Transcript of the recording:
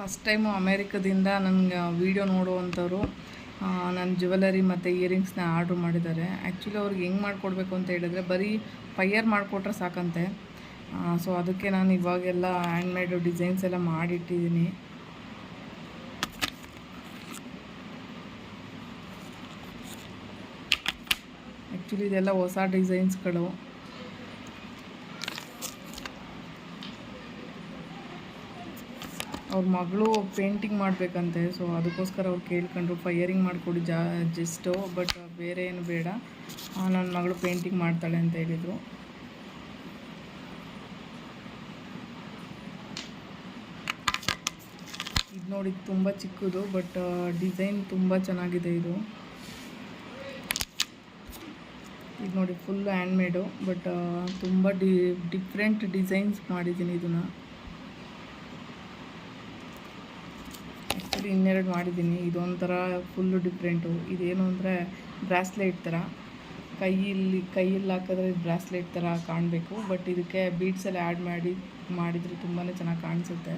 First time ಅಮೇರಿಕದಿಂದ ನನಗೆ video ನೋಡುವಂಥವ್ರು ನನ್ನ jewellery ಮತ್ತು ಇಯರಿಂಗ್ಸ್ನ ಆರ್ಡ್ರ್ ಮಾಡಿದ್ದಾರೆ. ಆ್ಯಕ್ಚುಲಿ ಅವ್ರಿಗೆ ಹೆಂಗೆ ಮಾಡಿಕೊಡ್ಬೇಕು ಅಂತ ಹೇಳಿದ್ರೆ ಬರೀ ಫೈಯರ್ ಮಾಡಿಕೊಟ್ರೆ ಸಾಕಂತೆ. ಸೊ ಅದಕ್ಕೆ ನಾನು ಇವಾಗೆಲ್ಲ ಹ್ಯಾಂಡ್ಮೇಡು ಡಿಸೈನ್ಸ್ ಎಲ್ಲ ಮಾಡಿಟ್ಟಿದ್ದೀನಿ. ಆ್ಯಕ್ಚುಲಿ ಇದೆಲ್ಲ ಹೊಸ ಡಿಸೈನ್ಸ್ಗಳು ಅವ್ರ ಮಗಳು ಪೇಂಟಿಂಗ್ ಮಾಡಬೇಕಂತೆ ಸೊ ಅದಕ್ಕೋಸ್ಕರ ಅವ್ರು ಕೇಳ್ಕೊಂಡ್ರು ಫೈಯರಿಂಗ್ ಮಾಡಿಕೊಡಿ ಜಾ ಜಸ್ಟು ಬಟ್ ಬೇರೆ ಏನು ಬೇಡ. ನನ್ನ ಮಗಳು ಪೇಂಟಿಂಗ್ ಮಾಡ್ತಾಳೆ ಅಂತ ಹೇಳಿದರು. ಇದು ನೋಡಿ ತುಂಬ ಚಿಕ್ಕದು ಬಟ್ ಡಿಸೈನ್ ತುಂಬ ಚೆನ್ನಾಗಿದೆ ಇದು. ಇದು ನೋಡಿ ಫುಲ್ ಹ್ಯಾಂಡ್ಮೇಡು ಬಟ್ ತುಂಬ ಡಿ ಡಿಫ್ರೆಂಟ್ ಡಿಸೈನ್ಸ್ ಮಾಡಿದ್ದೀನಿ ಇದನ್ನು. ಆ್ಯಕ್ಚುಲಿ ಇನ್ನೆರಡು ಮಾಡಿದ್ದೀನಿ. ಇದೊಂಥರ ಫುಲ್ಲು ಡಿಫ್ರೆಂಟು ಇದೇನು ಅಂದರೆ ಬ್ರಾಸ್ಲೆಟ್ ಥರ. ಕೈಯಲ್ಲಿ ಕೈಯಲ್ಲಿ ಹಾಕಿದ್ರೆ ಬ್ರಾಸ್ಲೆಟ್ ಥರ ಕಾಣಬೇಕು. ಬಟ್ ಇದಕ್ಕೆ ಬೀಡ್ಸಲ್ಲಿ ಆ್ಯಡ್ ಮಾಡಿ, ಮಾಡಿದರೆ ತುಂಬಾ ಚೆನ್ನಾಗಿ ಕಾಣಿಸುತ್ತೆ.